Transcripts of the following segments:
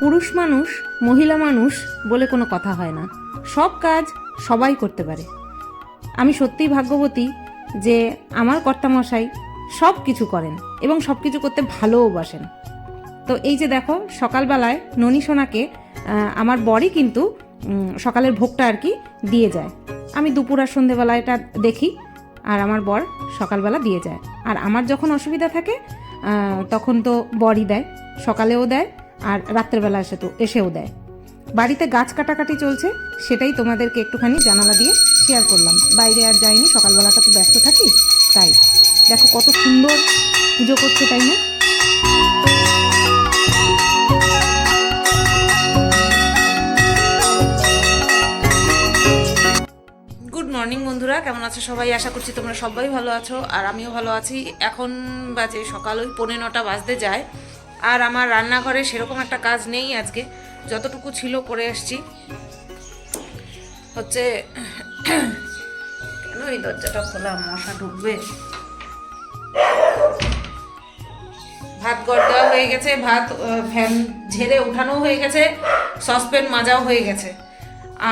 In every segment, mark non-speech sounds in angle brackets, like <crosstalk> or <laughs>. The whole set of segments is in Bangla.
পুরুষ মানুষ, মহিলা মানুষ বলে কোনো কথা হয় না। সব কাজ সবাই করতে পারে। আমি সত্যিই ভাগ্যবতী যে আমার কর্তামশাই সব কিছু করেন এবং সব কিছু করতে ভালোও বাসেন। তো এই যে দেখো, সকালবেলায় ননী সোনাকে আমার বরই কিন্তু সকালের ভোগটা আর কি দিয়ে যায়। আমি দুপুর আর সন্ধেবেলা এটা দেখি আর আমার বর সকালবেলা দিয়ে যায়। আর আমার যখন অসুবিধা থাকে তখন তো বরই দেয়, সকালেও দেয় আর রাত্রেবেলা এসে তো এসেও দেয়। বাড়িতে গাছ কাটাকাটি চলছে, সেটাই তোমাদেরকে একটুখানি জানালা দিয়ে শেয়ার করলাম। বাইরে আর যাইনি, সকালবেলাটা তো ব্যস্ত থাকি, তাই। দেখো কত সুন্দর পুজো করছে, তাই না? মর্নিং বন্ধুরা। কেমন আছো সবাই? আশা করছি তোমরা সবাই ভালো আছো, আর আমিও ভালো আছি। এখন বাজে সকাল, ওই পৌনে নটা বাজতে যায়। আর আমার রান্নাঘরে সেরকম একটা কাজ নেই আজকে। যতটুকু ছিল করে এসছি হচ্ছে, কেন এই দরজাটা খোলা? মশা ঢুকবে। ভাত গড় দেওয়া হয়ে গেছে, ভাত ফ্যান ঝেড়ে উঠানো হয়ে গেছে, সসপ্যান মাজাও হয়ে গেছে।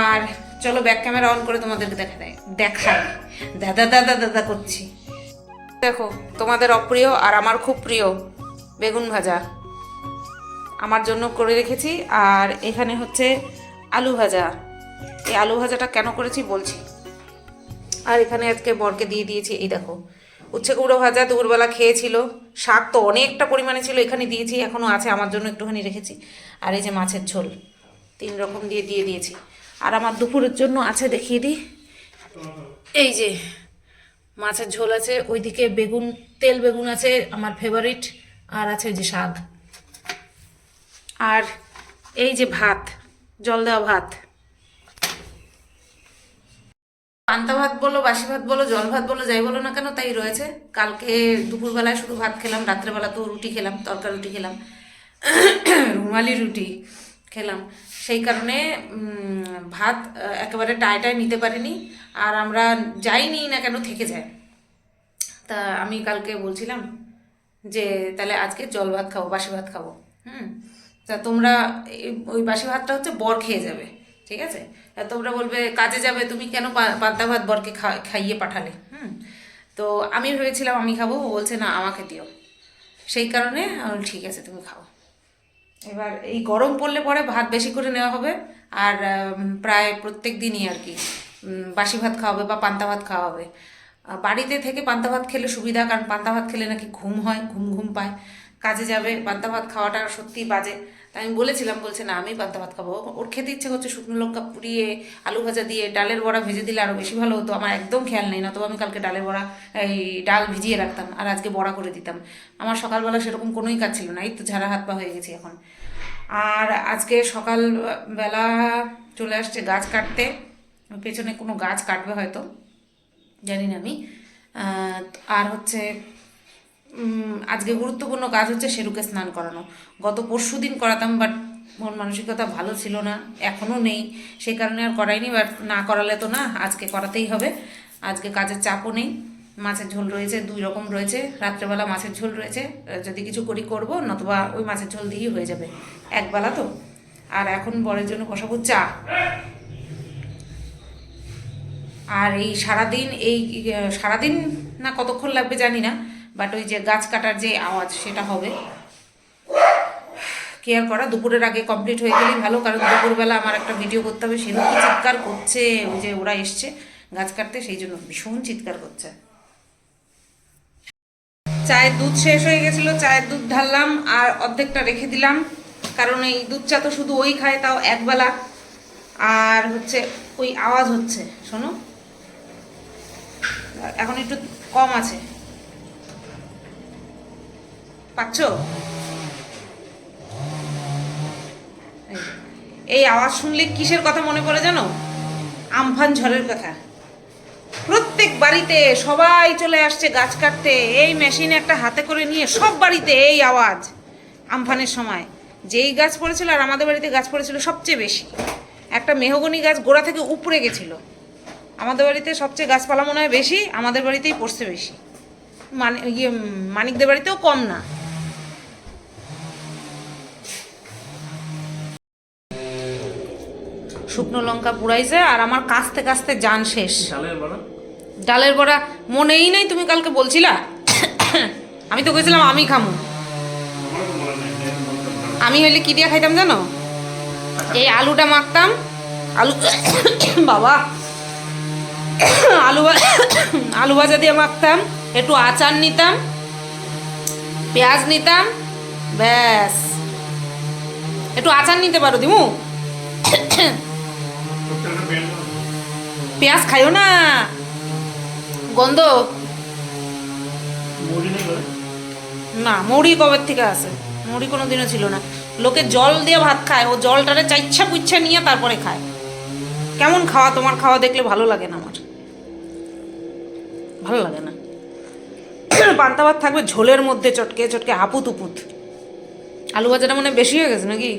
আর চলো ব্যাক ক্যামেরা অন করে তোমাদেরকে দেখা দেয়, দেখাই। দাদা দাদা দাদা করছি। দেখো, তোমাদের অপ্রিয় আর আমার খুব প্রিয় বেগুন ভাজা। আমার জন্য করে রেখেছি। আর এখানে হচ্ছে আলু ভাজা। এই আলু ভাজাটা কেন করেছি বলছি? আর এখানে আজকে বরকে দিয়ে দিয়েছি, এই দেখো। উচ্ছে কুমড়ো ভাজা দুপুরবেলা খেয়েছিল। শাক তো অনেকটা পরিমাণে ছিল, এখানে দিয়েছি এখনও আছে, আমার জন্য একটুখানি রেখেছি। আর এই যে মাছের ঝোল, তিন রকম দিয়ে দিয়ে দিয়েছি। আর আমার দুপুরের জন্য আছে, দেখিয়ে দিই। এই যে মাছের ঝোল আছে, ওইদিকে বেগুন, তেল বেগুন আছে, আমার ফেভারিট আর আছে যে শাক। আর এই যে ভাত, জল দেওয়া ভাত। পান্তা ভাত বলো, বাসি ভাত বলো, জল ভাত বলো, যাই বলো না কেন, তাই রয়েছে। কালকে দুপুরবেলায় শুধু ভাত খেলাম, রাত্রেবেলা তো রুটি খেলাম তরকা রুটি খেলাম। রুমালি রুটি খেলাম। সেই কারণে ভাত একেবারে টাইটায় নিতে পারিনি, আর আমরা যাইনি না কেন, থেকে যায়। তা আমি কালকে বলছিলাম যে, তাহলে আজকে জল ভাত খাব, বাসি ভাত খাব, হুম? তা তোমরা ওই বাসি ভাতটা হচ্ছে বর খেয়ে যাবে, ঠিক আছে? তা তোমরা বলবে, কাজে যাবে, তুমি কেন পান্তা ভাত বরকে খাইয়ে পাঠালে? হুম? তো আমি ভেবেছিলাম আমি খাব, ও বলছে, না, আমাকে দিও। সেই কারণে ঠিক আছে, তুমি খাও। এবার এই গরম পড়লে পরে ভাত বেশি করে নেওয়া হবে, আর প্রায় প্রত্যেক দিনই আর কি বাসি ভাত খাওয়া হবে বা পান্তা ভাত খাওয়া হবে। বাড়িতে থেকে পান্তা ভাত খেলে সুবিধা, কারণ পান্তা ভাত খেলে নাকি ঘুম হয়, ঘুম ঘুম পায়। কাজে যাবে, পান্তা ভাত খাওয়াটা সত্যিই বাজে। তাই আমি বলেছিলাম, বলছে, না, আমি পান্তা ভাত খাব। ওর খেতে ইচ্ছে হচ্ছে শুকনো লঙ্কা পুড়িয়ে, আলু ভাজা দিয়ে, ডালের বড়া ভেজে দিলে আরও বেশি ভালো হতো। আমার একদম খেয়াল নেই না তো আমি কালকে ডালের বড়া, এই ডাল ভিজিয়ে রাখতাম আর আজকে বড়া করে দিতাম। আমার সকালবেলা সেরকম কোনোই কাজ ছিল না, এই তো ঝাড়া হাত পা হয়ে গেছি এখন। আর আজকে সকালবেলা চলে আসছে গাছ কাটতে। পেছনে কোনো গাছ কাটবে হয়তো, জানি না আমি। আর হচ্ছে আজকে গুরুত্বপূর্ণ কাজ হচ্ছে শেরুকে স্নান করানো। গত পরশু দিন করাতাম বাট মন মানসিকতা ভালো ছিল না এখনও নেই। সেই কারণে আর করাইনি বাট না করালে তো না, আজকে করাতেই হবে। আজকে কাজের চাপও নেই, মাছের ঝোল রয়েছে, দুই রকম রয়েছে। রাত্রেবেলা মাছের ঝোল রয়েছে যদি কিছু করি করব, নতুবা ওই মাছের ঝোল দিয়েই হয়ে যাবে একবেলা তো। আর এখন বরের জন্য বসাবো চা। আর এই সারাদিন এই সারাদিন না কতক্ষণ লাগবে জানি না বাট ওই যে গাছ কাটার যে আওয়াজ, সেটা হবে। কেয়ার করা, দুপুরের আগে কমপ্লিট হয়ে গেলেই ভালো, কারণ দুপুরবেলা আমার একটা ভিডিও করতে হবে সেরকম চিৎকার করছে, ওই যে ওরা এসছে গাছ কাটতে, সেই জন্য ভীষণ চিৎকার করছে। চায়ের দুধ শেষ হয়ে গেছিল, চায়ের দুধ ঢাললাম, আর অর্ধেকটা রেখে দিলাম, কারণ এই দুধ চা তো শুধু ওই খায়, তাও একবেলা। আর হচ্ছে, ওই আওয়াজ হচ্ছে, শোনো। এখন একটু কম আছে। পাচ্ছ? এই আওয়াজ শুনলে কিসের কথা মনে পড়ে জানো? আমফান ঝড়ের কথা। প্রত্যেক বাড়িতে সবাই চলে আসছে গাছ কাটতে। এই মেশিন একটা হাতে করে নিয়ে সব বাড়িতে এই আওয়াজ আমফানের সময়। যেই গাছ পড়েছিল আর আমাদের বাড়িতে গাছ পড়েছিল সবচেয়ে বেশি। একটা মেহগনি গাছ গোড়া থেকে উপড়ে গেছিল। আমাদের বাড়িতে সবচেয়ে গাছপালা মনে হয় বেশি, আমাদের বাড়িতেই পড়ছে বেশি। মানে ইয়ে মানিকদের বাড়িতেও কম না। শুকনো লঙ্কা পুড়াইছে আর আমার কাস্তে কাস্তে যান শেষ। ডালের বড়া? মনেই নাই তুমি কালকে বলছিলা। <coughs> আমি তো কইছিলাম আমি খামু। আমি হইলে কি দিয়ে খাইতাম জানো? এই আলুটা মাখতাম। আলু <coughs> বাবা। <coughs> আলু আলু ভাজা দিয়ে মাখতাম। একটু আচার নিতাম। পেঁয়াজ নিতাম। ব্যাস। একটু আচার নিতে পারো দিমু। পেঁয়াজ খাইও না। গন্ধ। না মুড়ি কবের থেকে আছে? মুড়ি কোনো দিনও ছিল না। লোকে জল দিয়ে ভাত খায় ও জলটারে চাইচ্ছা পুচ্ছা নিয়ে তারপরে খায়। কেমন খাওয়া? তোমার খাওয়া দেখলে ভালো লাগে না আমার। ভালো লাগে না। পান্তা ভাত থাকবে ঝোলের মধ্যে চটকে চটকে হাপুত উপুত। আলু ভাজাটা মনে হয় বেশি হয়ে গেছে নাকি?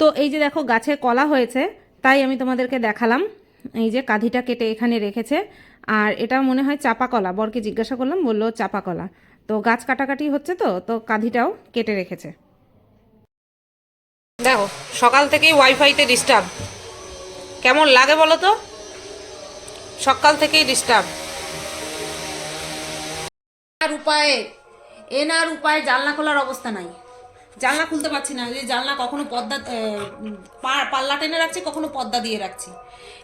তো এই যে দেখো গাছের কলা হয়েছে। তাই আমি তোমাদেরকে দেখালাম এই যে কাঁধিটা কেটে এখানে রেখেছে। আর এটা মনে হয় চাপা কলা। বরকে জিজ্ঞাসা করলাম বলল চাপা কলা। তো গাছ কাটাকাটি হচ্ছে তো তো কাঁধিটাও কেটে রেখেছে। দেখো সকাল থেকেই ওয়াইফাইতে ডিস্টার্ব কেমন লাগে বলো তো? সকাল থেকেই ডিস্টার্ব আর উপায়ে এনার উপায়ে জানলা খোলার অবস্থা নাই। জানলা খুলতে পারছি না যে জানলা কখনো পর্দা এ, উম, পা- পাল্লা টেনে রাখছি কখনো পর্দা দিয়ে রাখছি।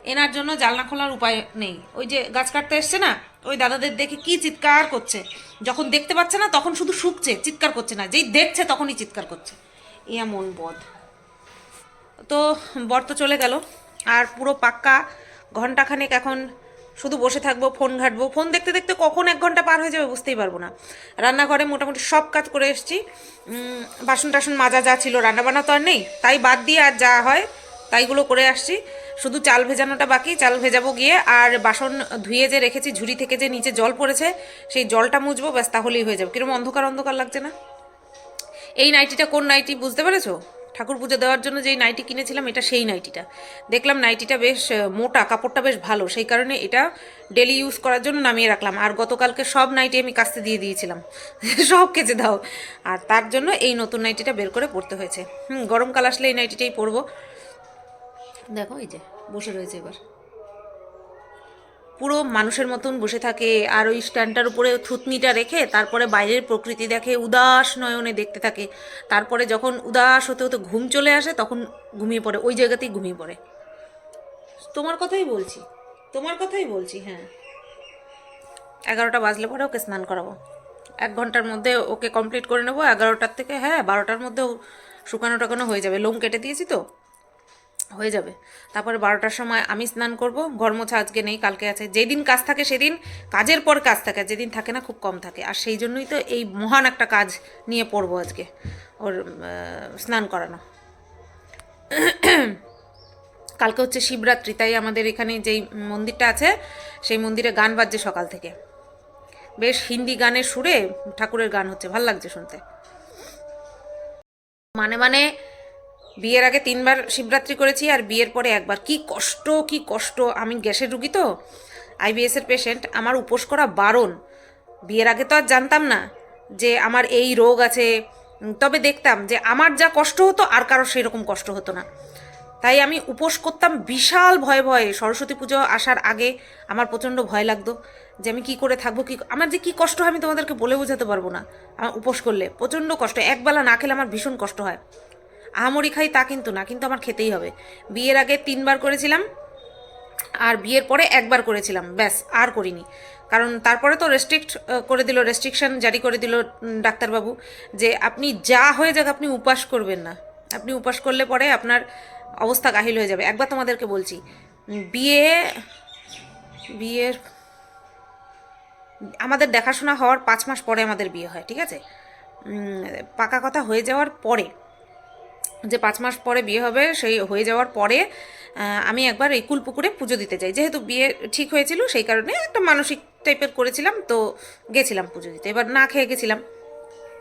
এনার জন্য জানলা খোলার উপায় নেই। ওই যে গাছ কাটতে এসছে না ওই দাদাদের দেখে কি চিৎকার করছে। যখন দেখতে পাচ্ছে না তখন শুধু শুকছে চিৎকার করছে না। যেই দেখছে তখনই চিৎকার করছে। এমন বধ। তো বর তো চলে গেল আর পুরো পাক্কা ঘন্টাখানেক এখন শুধু বসে থাকব, ফোন ঘাটবো, ফোন দেখতে দেখতে কখন এক ঘণ্টা পার হয়ে যাবে বুঝতেই পারব না। রান্নাঘরে মোটামুটি সব কাজ করে এসেছি। বাসন টাসন মাজা যা ছিল, রান্নাবান্না তো আর নেই, তাই বাদ দিয়ে আর যা হয় তাইগুলো করে আসছি। শুধু চাল ভেজানোটা বাকি, চাল ভেজাবো গিয়ে, আর বাসন ধুয়ে যে রেখেছি, ঝুড়ি থেকে যে নিচে জল পড়েছে, সেই জলটা মুছবো, ব্যাস তাহলেই হয়ে যাবে। কীরকম অন্ধকার অন্ধকার লাগছে না? এই নাইটিটা কোন নাইটি বুঝতে পেরেছ? ঠাকুর পুজো দেওয়ার জন্য যেই নাইটি কিনেছিলাম, এটা সেই নাইটিটা। দেখলাম নাইটিটা বেশ মোটা, কাপড়টা বেশ ভালো। সেই কারণে এটা ডেলি ইউজ করার জন্য নামিয়ে রাখলাম। আর গতকালকে সব নাইটি আমি কাস্তে দিয়ে দিয়েছিলাম। <laughs> সব কেচে দাও। আর তার জন্য এই নতুন নাইটিটা বের করে পরতে হয়েছে। হুম গরমকাল আসলে এই নাইটিটাই পরবো। দেখো, এই যে, বসে রয়েছে এবার। পুরো মানুষের মতন বসে থাকে আর ওই স্ট্যান্ডটার উপরে থুতনিটা রেখে তারপরে বাইরের প্রকৃতি দেখে উদাস নয়নে দেখতে থাকে। তারপরে যখন উদাস হতে হতে ঘুম চলে আসে তখন ঘুমিয়ে পড়ে, ওই জায়গাতেই ঘুমিয়ে পড়ে। তোমার কথাই বলছি, তোমার কথাই বলছি হ্যাঁ। এগারোটা বাজলে পরে ওকে স্নান করাবো। এক ঘণ্টার মধ্যে ওকে কমপ্লিট করে নেব, এগারোটার থেকে হ্যাঁ বারোটার মধ্যেও শুকানো টাকানো হয়ে যাবে। লোম কেটে দিয়েছি তো। হয়ে যাবে। তারপরে বারোটার সময় আমি স্নান করব। ঘর মোছা আজকে নেই, কালকে আছে। যেদিন কাজ থাকে সেদিন, কাজের পর কাজ থাকে। যেদিন থাকে না খুব কম থাকে। আর সেই জন্যই তো এই মহান একটা কাজ নিয়ে পড়ব আজকে, ওর স্নান করানো। কালকে হচ্ছে শিবরাত্রি, তাই আমাদের এখানে যেই মন্দিরটা আছে, সেই মন্দিরে গান বাজছে সকাল থেকে। বেশ হিন্দি গানের সুরে ঠাকুরের গান হচ্ছে। ভালো লাগছে শুনতে। মানে মানে বিয়ের আগে তিনবার শিবরাত্রি করেছি আর বিয়ের পরে একবার। কি কষ্ট কি কষ্ট। আমি গ্যাসের রুগী তো। আইবিএস এর পেশেন্ট আমার উপোস করা বারণ। বিয়ের আগে তো আর জানতাম না যে আমার এই রোগ আছে। তবে দেখতাম যে আমার যা কষ্ট হতো আর কারও সেই রকম কষ্ট হতো না। তাই আমি উপোস করতাম বিশাল ভয়ে ভয়ে। সরস্বতী পুজো আসার আগে আমার প্রচণ্ড ভয় লাগতো যে আমি কি করে থাকব কি আমার যে কি কষ্ট হয় আমি তোমাদেরকে বলে বোঝাতে পারব না। আমার উপোস করলে প্রচণ্ড কষ্ট। একবেলা না খেলে আমার ভীষণ কষ্ট হয়। আহামরি খাই তা কিন্তু না, কিন্তু আমার খেতেই হবে। বিয়ের আগে তিনবার করেছিলাম, আর বিয়ের পরে একবার করেছিলাম, ব্যাস, আর করিনি। কারণ তারপরে তো রেস্ট্রিক্ট করে দিল রেস্ট্রিকশন জারি করে দিল ডাক্তারবাবু, যে আপনি যা হয়ে যাক, আপনি উপাস করবেন না। আপনি উপাস করলে পরে আপনার অবস্থা কাহিল হয়ে যাবে। একবার তোমাদেরকে বলছি বিয়ে, বিয়ের, আমাদের দেখাশোনা হওয়ার পাঁচ মাস পরে আমাদের বিয়ে হয়, ঠিক আছে? পাকা কথা হয়ে যাওয়ার পরে যে পাঁচ মাস পরে বিয়ে হবে, সেই হয়ে যাওয়ার পরে আমি একবার এই কুলপুকুরে পুজো দিতে যাই। যেহেতু বিয়ে ঠিক হয়েছিল, সেই কারণে একটা মানসিক টাইপের করেছিলাম, তো গেছিলাম পুজো দিতে। এবার না খেয়ে গেছিলাম।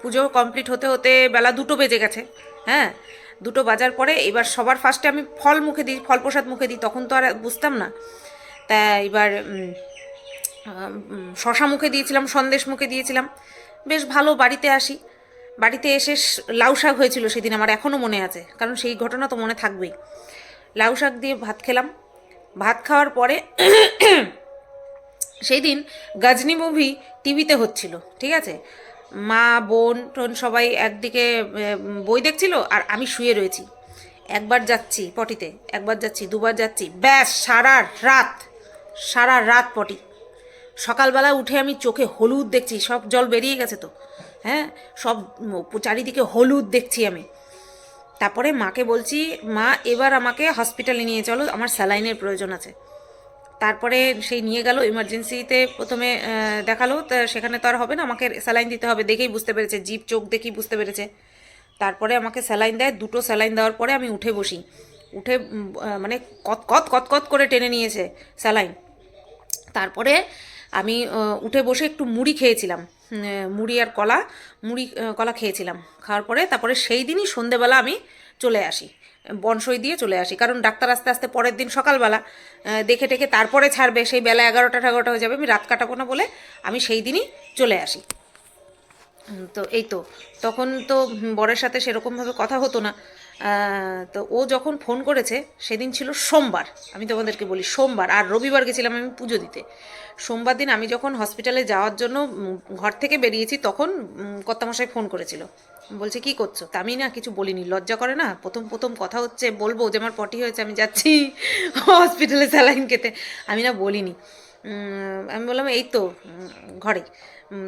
পুজো কমপ্লিট হতে হতে বেলা দুটো বেজে গেছে হ্যাঁ? দুটো বাজার পরে এবার সবার ফার্স্টে আমি ফল মুখে দিই, ফল প্রসাদ মুখে দিই, তখন তো আর বুঝতাম না। তা এবার শশা মুখে দিয়েছিলাম, সন্দেশ মুখে দিয়েছিলাম। বেশ ভালো বাড়িতে আসি। বাড়িতে এসে লাউ শাক হয়েছিল সেদিন, আমার এখনও মনে আছে। কারণ সেই ঘটনা তো মনে থাকবেই। লাউ শাক দিয়ে ভাত খেলাম। ভাত খাওয়ার পরে <clears throat> সেই দিন গাজনি মুভি টিভিতে হচ্ছিল, ঠিক আছে? মা, বোন, টোন সবাই একদিকে বই দেখছিল আর আমি শুয়ে রয়েছি। একবার যাচ্ছি পটিতে, একবার যাচ্ছি, দুবার যাচ্ছি। ব্যাস, সারা রাত সারা রাত পটি। সকালবেলা উঠে আমি চোখে হলুদ দেখছি, সব জল বেরিয়ে গেছে তো। হ্যাঁ? সব চারিদিকে হলুদ দেখছি আমি। তারপরে মাকে বলছি, মা, এবার আমাকে হসপিটালে নিয়ে চলো, আমার স্যালাইনের প্রয়োজন আছে। তারপরে সেই নিয়ে গেল ইমার্জেন্সিতে প্রথমে দেখাল, তা সেখানে তো আর হবে না, আমাকে স্যালাইন দিতে হবে দেখেই বুঝতে পেরেছে জিপ চোখ দেখেই বুঝতে পেরেছে। তারপরে আমাকে স্যালাইন দেয়, দুটো স্যালাইন দেওয়ার পরে আমি উঠে বসি। উঠে মানে কত কত কত কত করে টেনে নিয়েছে স্যালাইন তারপরে আমি উঠে বসে একটু মুড়ি খেয়েছিলাম। মুড়ি আর কলা, মুড়ি কলা খেয়েছিলাম। খাওয়ার পরে তারপরে সেই দিনই সন্ধেবেলা আমি চলে আসি। বনসই দিয়ে চলে আসি। কারণ ডাক্তার আস্তে আস্তে পরের দিন সকালবেলা দেখে টেকে তারপরে ছাড়বে। সেই বেলা এগারোটা এগারোটা হয়ে যাবে। আমি রাত কাটাবো না বলে আমি সেই দিনই চলে আসি। তো এই তো। তখন তো বরের সাথে সেরকমভাবে কথা হতো না। তো ও যখন ফোন করেছে, সেদিন ছিল সোমবার। আমি তোমাদেরকে বলি সোমবার, আর রবিবার গেছিলাম আমি পুজো দিতে। সোমবার দিন আমি যখন হসপিটালে যাওয়ার জন্য ঘর থেকে বেরিয়েছি, তখন কর্তামশাই ফোন করেছিল। বলছে, কি করছ? তা আমি না কিছু বলিনি, লজ্জা করে না? প্রথম প্রথম কথা হচ্ছে, বলব যে আমার পটি হয়েছে, আমি যাচ্ছি হসপিটালে স্যালাইন খেতে। আমি না বলিনি। আমি বললাম, এই তো ঘরে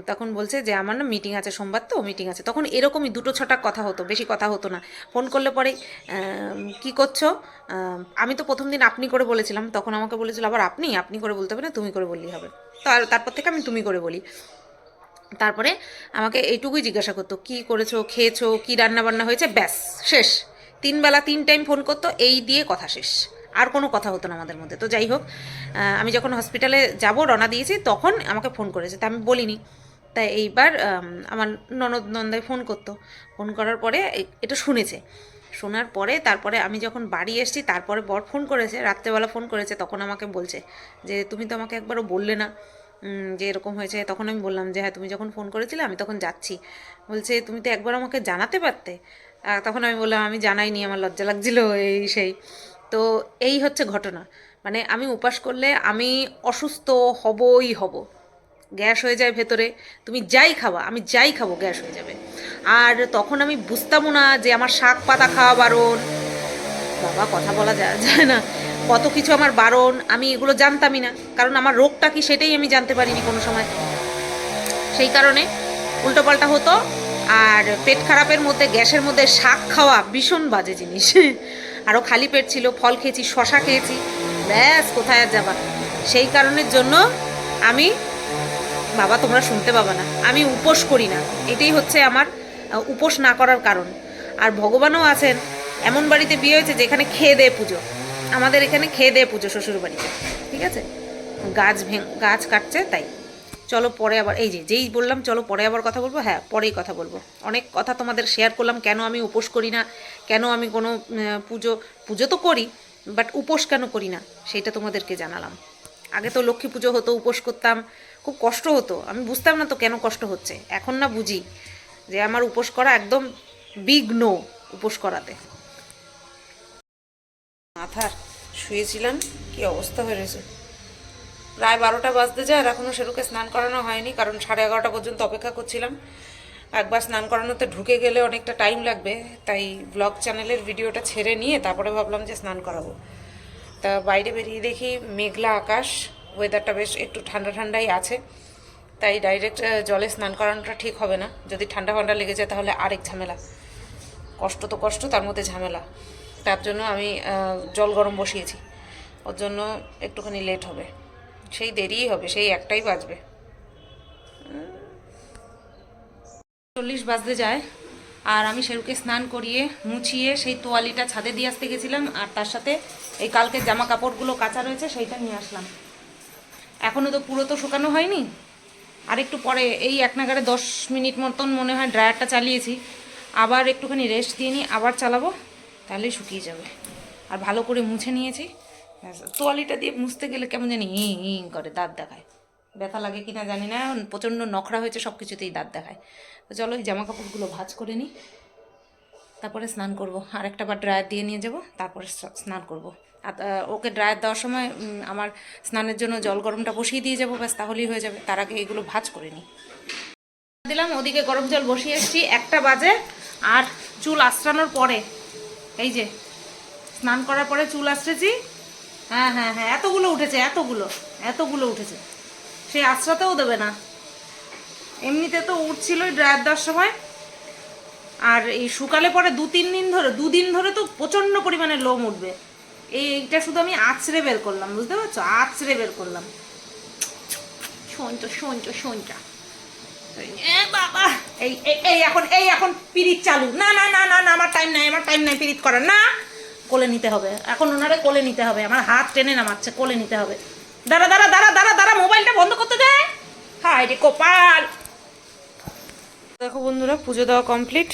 তখন বলছে যে, আমার না মিটিং আছে সোমবার তো মিটিং আছে। তখন এরকমই দুটো ছটা কথা হতো, বেশি কথা হতো না। ফোন করলে পরে কি করছ? আমি তো প্রথম দিন আপনি করে বলেছিলাম। তখন আমাকে বলেছিল, আবার আপনি? আপনি করে বলতে হবে না, তুমি করে বললেই হবে। তারপর থেকে আমি তুমি করে বলি। তারপরে আমাকে এইটুকুই জিজ্ঞাসা করতো, কি করেছ? খেয়েছো? কি রান্না বান্না হয়েছে? ব্যাস, শেষ। তিন বেলা তিন টাইম ফোন করতো, এই দিয়ে কথা শেষ। আর কোনো কথা হতো না আমাদের মধ্যে। তো যাই হোক আমি যখন হসপিটালে যাব, রওনা দিয়েছি, তখন আমাকে ফোন করেছে। তা আমি বলিনি। তাই এইবার আমার ননদ নন্দায় ফোন করতো। ফোন করার পরে এটা শুনেছে। শোনার পরে তারপরে আমি যখন বাড়ি এসেছি, তারপরে বর ফোন করেছে, রাত্রেবেলা ফোন করেছে, তখন আমাকে বলছে যে, তুমি তো আমাকে একবারও বললে না যে এরকম হয়েছে। তখন আমি বললাম যে হ্যাঁ তুমি যখন ফোন করেছিলে, আমি তখন যাচ্ছি। বলছে, তুমি তো একবার আমাকে জানাতে পারতে? তখন আমি বললাম, আমি জানাইনি, আমার লজ্জা লাগছিল, এই সেই। তো এই হচ্ছে ঘটনা। মানে আমি উপাস করলে আমি অসুস্থ হবই হব। গ্যাস হয়ে যায় ভেতরে। তুমি যাই খাবা, আমি যাই খাব, গ্যাস হয়ে যাবে। আর তখন আমি বুঝতামও না যে আমার শাক পাতা খাওয়া বারণ। বাবা, কথা বলা যায় যায় না। কত কিছু আমার বারণ, আমি এগুলো জানতামই না। কারণ আমার রোগটা কি সেটাই আমি জানতে পারিনি কোনো সময়। সেই কারণে উল্টোপাল্টা হতো। আর পেট খারাপের মধ্যে, গ্যাসের মধ্যে শাক খাওয়া ভীষণ বাজে জিনিস। আরও খালি পেট ছিল, ফল খেয়েছি, শশা খেয়েছি। ব্যাস, কোথায় আর যাবা? সেই কারণের জন্য আমি, বাবা তোমরা শুনতে পাবা না, আমি উপোস করি না। এটাই হচ্ছে আমার উপোস না করার কারণ। আর ভগবানও আছেন, এমন বাড়িতে বিয়ে হয়েছে যেখানে খেয়ে দেয়ে পুজো। আমাদের এখানে খেয়ে দেয়ে পুজো শ্বশুর বাড়িতে ঠিক আছে? গাছ ভেঙ, গাছ কাটছে, তাই। চলো পরে আবার, এই যে, যেই বললাম চলো পরে আবার কথা বলব হ্যাঁ পরেই কথা বলব। অনেক কথা তোমাদের শেয়ার করলাম, কেন আমি উপোস করি না, কেন আমি কোনো পুজো পুজো তো করি বাট উপোস কেন করি না, সেটা তোমাদেরকে জানালাম। আগে তো লক্ষ্মী পুজো হতো, উপোস করতাম, খুব কষ্ট হতো, আমি বুঝতাম না তো কেন কষ্ট হচ্ছে, এখন না বুঝি, যে আমার উপোস করা একদম বিগ নো উপোস করাতে। মাথার, শুয়েছিলাম, কি অবস্থা হয়ে রয়েছে? প্রায় বারোটা বাজতে যায় আর এখনও সেরুকে স্নান করানো হয়নি, কারণ সাড়ে এগারোটা পর্যন্ত অপেক্ষা করছিলাম। একবার স্নান করানোতে ঢুকে গেলে অনেকটা টাইম লাগবে, তাই ব্লগ চ্যানেলের ভিডিওটা ছেড়ে নিয়ে তারপরে ভাবলাম যে স্নান করাবো। তা বাইরে বেরিয়ে দেখি মেঘলা আকাশ ওয়েদারটা বেশ একটু ঠান্ডা ঠান্ডাই আছে, তাই ডাইরেক্ট জলে স্নান করানোটা ঠিক হবে না। যদি ঠান্ডা ফান্ডা লেগে যায় তাহলে আরেক ঝামেলা। কষ্ট তো কষ্ট, তার মধ্যে ঝামেলা। তার জন্য আমি জল গরম বসিয়েছি। ওর জন্য একটুখানি লেট হবে। সেই দেরিই হবে, সেই একটাই বাজবে। চল্লিশ বাজতে যায়, আর আমি সেরুকে স্নান করিয়ে মুছিয়ে সেই তোয়ালিটা ছাদে দিয়ে আসতে গেছিলাম, আর তার সাথে এই কালকে জামা কাপড়গুলো কাঁচা রয়েছে, সেইটা নিয়ে আসলাম। এখনও তো পুরো তো শুকানো হয়নি। আর একটু পরে এই এক নাগারে দশ মিনিট মতন মনে হয় ড্রায়ারটা চালিয়েছি। আবার একটুখানি রেস্ট দিয়ে নিই, আবার চালাবো, তাহলেই শুকিয়ে যাবে। আর ভালো করে মুছে নিয়েছি। তোয়ালিটা দিয়ে মুছতে গেলে কেমন জানি ই করে দাঁত দেখায়। ব্যথা লাগে কিনা জানি না প্রচণ্ড নখরা হয়েছে সব কিছুতেই দাঁত দেখায়। তো চলো এই জামা কাপড়গুলো ভাজ করে নিই। তারপরে স্নান করব। আর একটা বার ড্রায়ার দিয়ে নিয়ে যাব, তারপরে স্নান করব। আর ওকে ড্রায়ার দেওয়ার সময় আমার স্নানের জন্য জল গরমটা বসিয়ে দিয়ে যাব, ব্যাস, তাহলেই হয়ে যাবে। তার আগে এগুলো ভাজ করে নিই। দিলাম, ওদিকে গরম জল বসিয়ে এসেছি। একটা বাজে, আর চুল আশ্রানোর পরে, এই যে, স্নান করার পরে চুল আসতেছি হ্যাঁ হ্যাঁ হ্যাঁ এতগুলো উঠেছে এতগুলো এতগুলো উঠেছে। সে আশ্রাতেও দেবে না। এমনিতে তো উঠছিলই ড্রায়ার দেওয়ার সময় আর এই শুকালে পরে দু তিন দিন ধরে দুদিন ধরে তো প্রচণ্ড পরিমাণে লোম উঠবে। এই এইটা শুধু আমি আছড়ে বের করলাম বুঝতে পারছ? আছড়ে বের করলাম। সঞ্চ সঞ্চ সঞ্চা বাবা! এই এই- এই এখন এই এখন পিরিত চালু। না না না না না আমার টাইম নাই আমার টাইম নাই পিরিত করার। না! কোলে নিতে হবে। এখন ওনারে কোলে নিতে হবে। আমার হাত টেনে নামাচ্ছে, কোলে নিতে হবে। দাঁড়া দাঁড়া দাঁড়া দাঁড়া দাঁড়া, মোবাইলটা বন্ধ করতে দে। হাই রে কপাল। দেখো বন্ধুরা, পুজো দেওয়া কমপ্লিট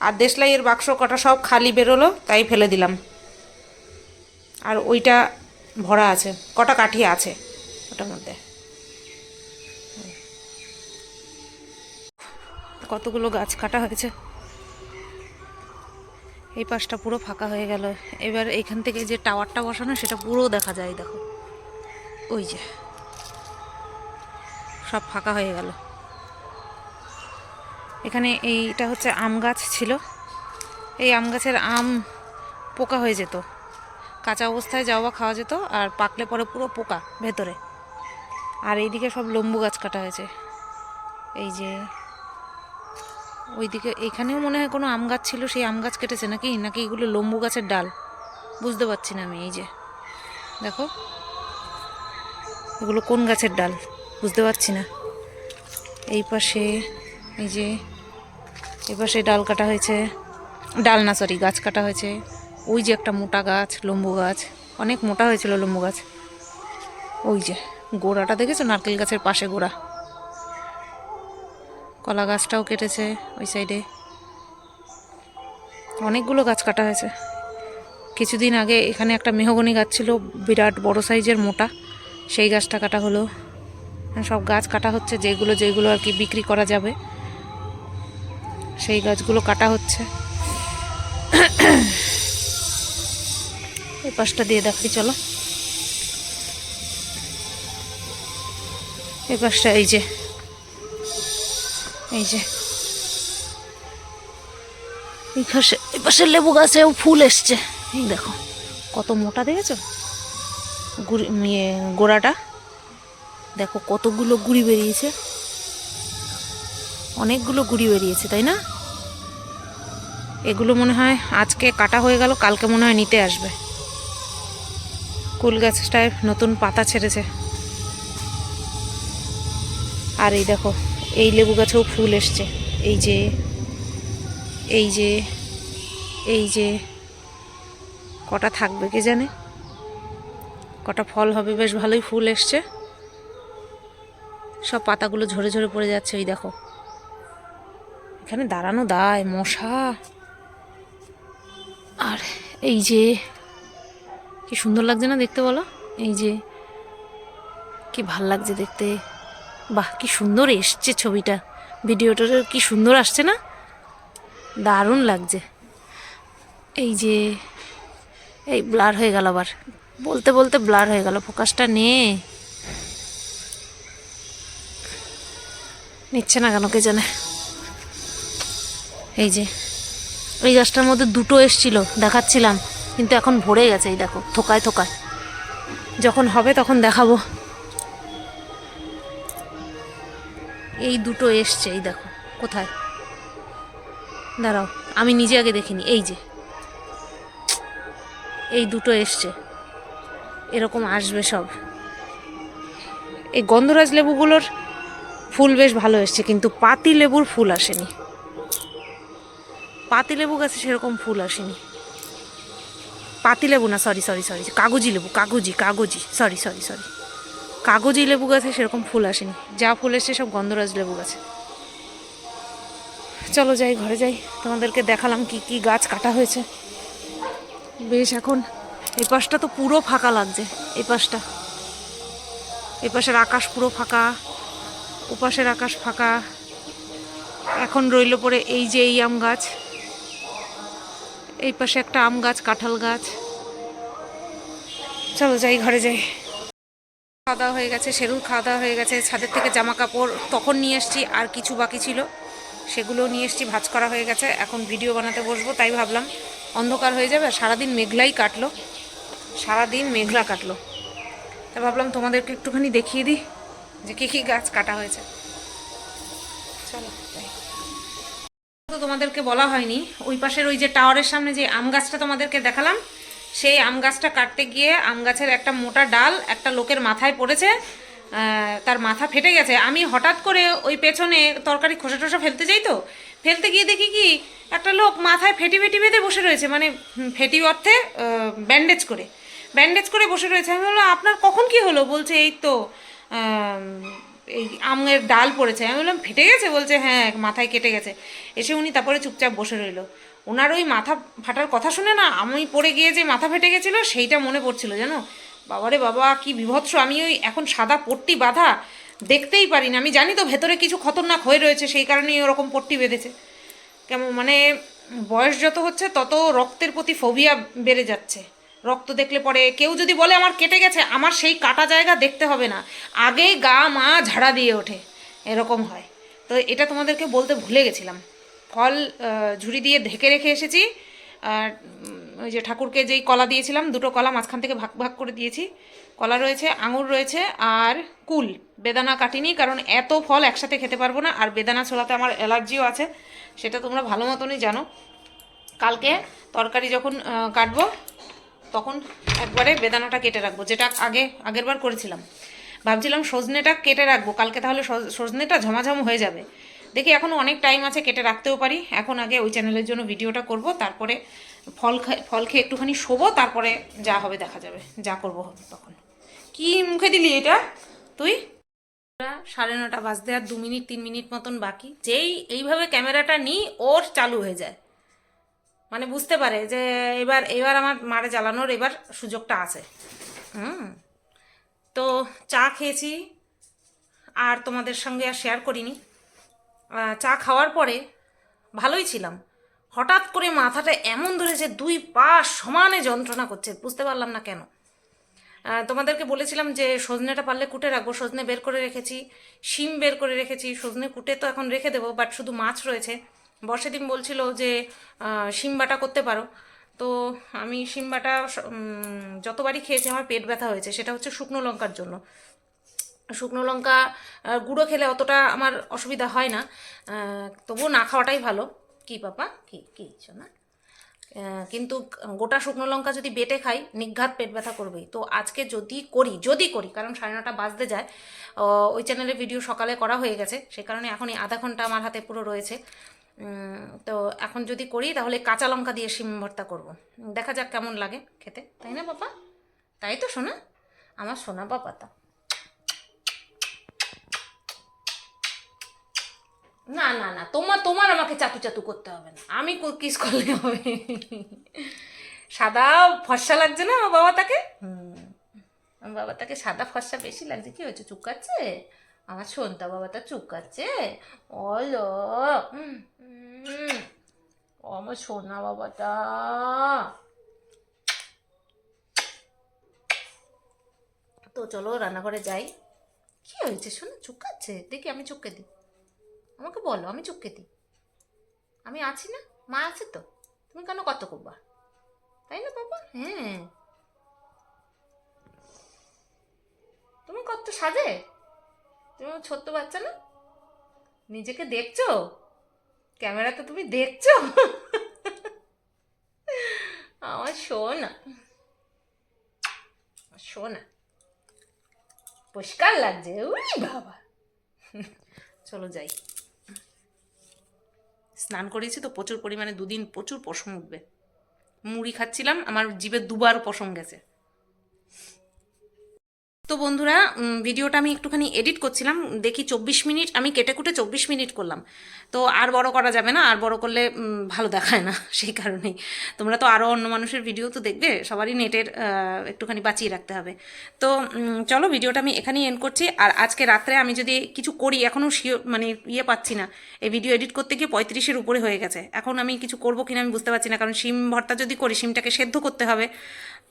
আর দেশলাইয়ের বাক্স কটা সব খালি বেরোলো, তাই ফেলে দিলাম। আর ওইটা ভরা আছে, কটা কাঠি আছে ওটার মধ্যে। কতগুলো গাছ কাটা হয়েছে। এই পাশটা পুরো ফাঁকা হয়ে গেল। এবার এখান থেকে যে টাওয়ারটা বসানো, সেটা পুরো দেখা যায়, দেখো। ওই যে। সব ফাঁকা হয়ে গেল। এখানে এইটা হচ্ছে আম গাছ ছিল। এই আম গাছের আম পোকা হয়ে যেত। কাঁচা অবস্থায় যাওয়া খাওয়া যেত, আর পাকলে পরে পুরো পোকা ভেতরে। আর এইদিকে সব লম্বু গাছ কাটা হয়েছে। এই যে ওইদিকে এখানেও মনে হয় কোনো আম গাছ ছিল, সেই আম গাছ কেটেছে নাকি? নাকি এগুলো লম্বু গাছের ডাল? বুঝতে পারছি না আমি, এই যে। দেখো, এগুলো কোন গাছের ডাল? বুঝতে পারছি না। এই পাশে, এই যে, এই পাশে ডাল কাটা হয়েছে। ডাল না সরি গাছ কাটা হয়েছে। ওই যে একটা মোটা গাছ, লম্বু গাছ। অনেক মোটা হয়েছিল লম্বু গাছ। ওই যে, গোড়াটা দেখেছ? নারকেল গাছের পাশে গোড়া। কলা গাছটাও কেটেছে ওই সাইডে। অনেকগুলো গাছ কাটা হয়েছে। কিছুদিন আগে এখানে একটা মেহগনি গাছ ছিল, বিরাট বড় সাইজের মোটা। সেই গাছটা কাটা হলো। সব গাছ কাটা হচ্ছে, যেগুলো যেগুলো আর কি বিক্রি করা যাবে, সেই গাছগুলো কাটা হচ্ছে। এই পাশটা দিয়ে দেখাই, চলো। এই পাশটা, এই যে এই যে। এই পাশে এই লেবু গাছেও ফুল এসছে। এই দেখো, কত মোটা দেখেছ? গুড়ি ইয়ে গোড়াটা। দেখো, কতগুলো গুড়ি বেরিয়েছে। অনেকগুলো গুড়ি বেরিয়েছে, তাই না? এগুলো মনে হয় আজকে কাটা হয়ে গেল, কালকে মনে হয় নিতে আসবে। কুল গাছটায় নতুন পাতা ছেড়েছে। আর এই দেখো এই লেবু গাছেও ফুল এসছে। এই যে এই যে এই যে, কটা থাকবে কে জানে? কটা ফল হবে, বেশ ভালোই ফুল এসছে। সব পাতাগুলো ঝরে ঝরে পড়ে যাচ্ছে ওই দেখো। এখানে দাঁড়ানো দায়, মশা। আর এই যে, কি সুন্দর লাগছে না দেখতে বলো? এই যে, কি ভালো লাগছে দেখতে। বাহ, কি সুন্দর এসছে ছবিটা। ভিডিওটা কি সুন্দর আসছে না? দারুণ লাগছে। এই যে, এই ব্লার হয়ে গেল আবার। বলতে বলতে ব্লার হয়ে গেল, ফোকাসটা নে। নিচ্ছে না কেন কে জানে? এই যে, এই গাছটার মধ্যে দুটো এসছিল, দেখাচ্ছিলাম, কিন্তু এখন ভরে গেছে, এই দেখো, থোকায় থোকায়। যখন হবে তখন দেখাবো। এই দুটো এসছে, এই দেখো, কোথায়? দাঁড়াও, আমি নিজে আগে দেখিনি এই যে। এই দুটো এসছে, এরকম আসবে সব। এই গন্ধরাজ লেবুগুলোর ফুল বেশ ভালো এসছে, কিন্তু পাতি লেবুর ফুল আসেনি। পাতি লেবু গাছে সেরকম ফুল আসেনি। পাতি লেবু না সরি সরি সরি কাগজি লেবু, কাগজি কাগজি সরি সরি সরি কাগজি লেবু গাছে সেরকম ফুল আসেনি। যা ফুল এসছে সব গন্ধরাজ লেবু গাছে। চলো যাই, ঘরে যাই। তোমাদেরকে দেখালাম কি কি গাছ কাটা হয়েছে। বেশ, এখন এই পাশটা তো পুরো ফাঁকা লাগছে, এই পাশটা। এই পাশের আকাশ পুরো ফাঁকা, ওপাশের আকাশ ফাঁকা। এখন রইল পরে এই যে এই আম গাছ, এই পাশে একটা আম গাছ, কাঁঠাল গাছ। চলো যাই, ঘরে যাই। খাওয়া দাওয়া হয়ে গেছে সেরুর খাওয়া দাওয়া হয়ে গেছে, ছাদের থেকে জামা কাপড় তখন নিয়ে এসছি, আর কিছু বাকি ছিল। সেগুলো নিয়ে এসছি, ভাজ করা হয়ে গেছে, এখন ভিডিও বানাতে বসবো, তাই ভাবলাম অন্ধকার হয়ে যাবে সারাদিন মেঘলাই কাটলো। সারাদিন মেঘলা কাটলো। তা ভাবলাম তোমাদেরকে একটুখানি দেখিয়ে দিই যে কী কী গাছ কাটা হয়েছে। চলো। তো তোমাদেরকে বলা হয়নি, ওই পাশের ওই যে টাওয়ারের সামনে যে আম গাছটা তোমাদেরকে দেখালাম সেই আম গাছটা কাটতে গিয়ে আম গাছের একটা মোটা ডাল একটা লোকের মাথায় পড়েছে তার মাথা ফেটে গেছে। আমি হঠাৎ করে ওই পেছনে তরকারি খোসা টোসা ফেলতে যাই তো, ফেলতে গিয়ে দেখি কি, একটা লোক মাথায় ফেটি ফেটি বেঁধে বসে রয়েছে মানে ফেটি অর্থে ব্যান্ডেজ করে। ব্যান্ডেজ করে বসে রয়েছে। আমি বললাম, আপনার কখন কি হলো? বলছে, এই তো এই আমের ডাল পড়েছে। আমি বললাম, ফেটে গেছে? বলছে হ্যাঁ মাথায় কেটে গেছে। এসে উনি তারপরে চুপচাপ বসে রইল। ওনার ওই মাথা ফাটার কথা শুনে না আমি পড়ে গিয়ে যে মাথা ফেটে গেছিল, সেইটা মনে পড়ছিল, জানো? বাবারে বাবা, কি বিভৎস, আমি ওই এখন সাদা পট্টি বাঁধা দেখতেই পারি না আমি জানি তো ভেতরে কিছু খতরনাক হয়ে রয়েছে, সেই কারণেই ওরকম পট্টি বেঁধেছে। কেমন মানে বয়স যত হচ্ছে, তত রক্তের প্রতি ফোবিয়া বেড়ে যাচ্ছে। রক্ত দেখলে পরে কেউ যদি বলে আমার কেটে গেছে, আমার সেই কাটা জায়গা দেখতে হবে না। আগেই গা, মা ঝাড়া দিয়ে ওঠে, এরকম হয়। তো এটা তোমাদেরকে বলতে ভুলে গেছিলাম। ফল ঝুড়ি দিয়ে ঢেকে রেখে এসেছি। আর ওই যে ঠাকুরকে যেই কলা দিয়েছিলাম, দুটো কলা মাঝখান থেকে ভাগ ভাগ করে দিয়েছি। কলা রয়েছে, আঙুর রয়েছে, আর কুল। বেদানা কাটিনি, কারণ এত ফল একসাথে খেতে পারব না, আর বেদানা ছোলাতে আমার অ্যালার্জিও আছে, সেটা তোমরা ভালো মতনই জানো। কালকে তরকারি যখন কাটবো, তখন একবারে বেদানাটা কেটে রাখব, যেটা আগে আগের বার করেছিলাম। ভাবছিলাম সজনেটা কেটে রাখব, কালকে তাহলে সজ- সজনেটা ঝমাঝম হয়ে যাবে। দেখি এখনও অনেক টাইম আছে, কেটে রাখতেও পারি। এখন আগে ওই চ্যানেলের জন্য ভিডিওটা করব, তারপরে ফল ফল খেয়ে একটুখানি শোবো, তারপরে যা হবে দেখা যাবে, যা করব তখন। কি মুখে দিলি এটা? তুই? সাড়ে নটা বাজতে আর দু মিনিট, তিন মিনিট মতন বাকি। যেই এইভাবে ক্যামেরাটা নিই, ওর চালু হয়ে যায়। মানে বুঝতে পারে যে এবার এবার আমার মারে জ্বালানোর এবার সুযোগটা আছে। হুম। তো চা খেয়েছি, আর তোমাদের সঙ্গে আর শেয়ার করিনি। চা খাওয়ার পরে ভালোই ছিলাম। হঠাৎ করে মাথাটা এমন ধরেছে, দুই পা সমানে যন্ত্রণা করছে, বুঝতে পারলাম না কেন। তোমাদেরকে বলেছিলাম যে সজনেটা পারলে কুটে রাখব, সজনে বের করে রেখেছি, শিম বের করে রেখেছি, সজনে কুটে তো এখন রেখে দেবো বাট শুধু মাছ রয়েছে। বর্ষে দিন বলছিল যে শিম বাটা করতে পারো। তো আমি শিম বাটা যতবারই খেয়েছি আমার পেট ব্যথা হয়েছে, সেটা হচ্ছে শুকনো লঙ্কার জন্য। শুকনো লঙ্কা গুঁড়ো খেলে অতটা আমার অসুবিধা হয় না। তবুও না খাওয়াটাই ভালো। কি পাপা? কি কি না? কিন্তু গোটা শুকনো লঙ্কা যদি বেটে খাই, নিঘাত পেট ব্যথা করবেই। তো আজকে যদি করি যদি করি, কারণ সাড়ে নটা বাজতে যায় ওই চ্যানেলে ভিডিও সকালে করা হয়ে গেছে, সে কারণে এখন এই আধা ঘণ্টা আমার হাতে পুরো রয়েছে। তো এখন যদি করি, তাহলে কাঁচা লঙ্কা দিয়ে শিম ভর্তা করব। দেখা যাক কেমন লাগে খেতে। তাই না বাবা তাই তো শোনা আমার সোনা বাবা তা না না না তোমার তোমার আমাকে চাতু চাতু করতে হবে না। আমি কিস করলে হবে। সাদা ফর্সা লাগছে না আমার বাবা তাকে আমার বাবা তাকে সাদা ফর্সা বেশি লাগছে। কি হয়েছে চুকাচ্ছে আমার সন্তা বাবাটা চুকাচ্ছে ওলো উম, উম, ও আমার সোনা বাবাটা। তো চলো রান্নাঘরে যাই। কি হয়েছে শোনো চুকাচ্ছে দেখি আমি চুপকে দিই আমাকে বলো, আমি চুপকে দিই। আমি আছি না? মা আছে তো? তুমি কেন কত করবা? তাই না বাবা? হ্যাঁ। তুমি কত সাজে? তুমি ছোট্ট বাচ্চা না? নিজেকে দেখছ? ক্যামেরাতে তুমি দেখছ? আমার শোনা শোনা পরিষ্কার লাগছে। উই বাবা। চলো যাই। স্নান করেছি তো প্রচুর পরিমাণে দুদিন প্রচুর পশম উঠবে। মুড়ি খাচ্ছিলাম, আমার জিভে দুবার পশম গেছে। তো বন্ধুরা ভিডিওটা আমি একটুখানি এডিট করছিলাম। দেখি চব্বিশ মিনিট, আমি কেটে কুটে চব্বিশ মিনিট করলাম। তো আর বড় করা যাবে না, আর বড় করলে ভালো দেখায় না, <laughs> সেই কারণেই। তোমরা তো আরও অন্য মানুষের ভিডিও তো দেখবে, সবারই নেটের একটুখানি বাঁচিয়ে রাখতে হবে। তো চলো ভিডিওটা আমি এখানেই এন্ড করছি। আর আজকে রাত্রে আমি যদি কিছু করি এখনও শিও মানে ইয়ে পাচ্ছি না। এই ভিডিও এডিট করতে গিয়ে পঁয়ত্রিশের উপরে হয়ে গেছে। এখন আমি কিছু করব কিনা আমি বুঝতে পারছি না, কারণ সিম ভর্তা যদি করি, সিমটাকে সেদ্ধ করতে হবে।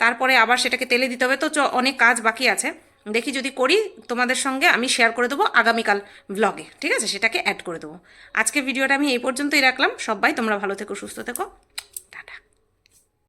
তারপরে আবার সেটাকে তেলে দিতে হবে। তো অনেক কাজ বাকি আছে। দেখি যদি করি, তোমাদের সঙ্গে আমি শেয়ার করে দেবো আগামীকাল ব্লগে ঠিক আছে? সেটাকে অ্যাড করে দেবো। আজকে ভিডিওটা আমি এই পর্যন্তই রাখলাম। সবাই তোমরা ভালো থেকো, সুস্থ থেকো।